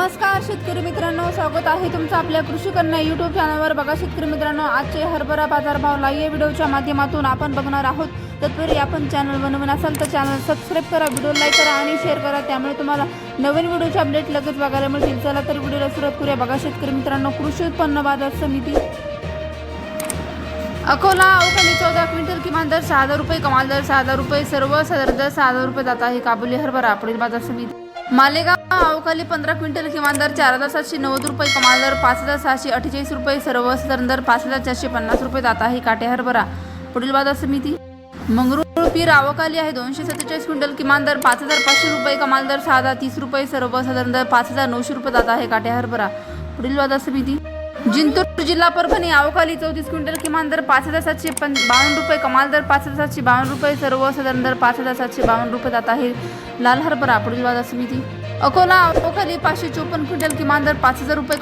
नमस्कार शेतकरी मित्रांनो. स्वागत आहे तुमचं आपल्या कृषी कन्या युट्यूब चॅनलवर बघा शेतकरी मित्रांनो आजचे हरभरा बाजारभाव लाईव्ह व्हिडिओच्या माध्यमातून आपण बघणार आहोत. तत्पूर्वी आपण चॅनल बनवून असाल तर चॅनल सबस्क्राईब करा व्हिडिओ लाईक करा आणि शेअर करा. त्यामुळे तुम्हाला नवीन व्हिडिओचे अपडेट लगेच बघायला मिळतील. चला तर व्हिडिओला सुरुवात करूया. बघा शेतकरी मित्रांनो कृषी उत्पन्न बाजार समिती. अकोला अवकाळी चौदा क्विंटल किमान दर सहा हजार रुपये कमाल दर सहा हजार रुपये सर्व साधारण दर सहा हजार रुपये जात आहे. काबुली हरभरा पुढील बाजार समिती. मालेगाव अवकाली पंधरा क्विंटल किमान दर चार हजार सातशे नव्वद रुपये कमाल दर पाच हजार सहाशे अठ्ठेचाळीस रुपये सर्व दर पाच हजार चारशे पन्नास रुपये जात आहे काटे हरभरा. पुढील बाजार समिती. मंगरुळ पीर आवकाली आहे दोनशे सत्तेचाळीस क्विंटल किमान दर पाच हजार पाचशे रुपये कमाल दर सहा हजार तीस रुपये सर्वसाधारण दर पाच हजार नऊशे रुपये जात आहे काटे हरभरा. पुढील बाजार समिती. जिंतूर जिल्हा परभणी अवकाळी चौतीस क्विंटल किमान दर पाच हजार सातशे पण बावन्न रुपये कमाल दर पाच हजार सातशे बावन्न रुपये सर्व साधारण दर पाच हजार सातशे बावन्न रुपये जात आहे. लाल हरभरा पुढील बाजार समिती. अकोला अवकाळी पाचशे चोपन्न क्विंटल किमान दर पाच हजार रुपये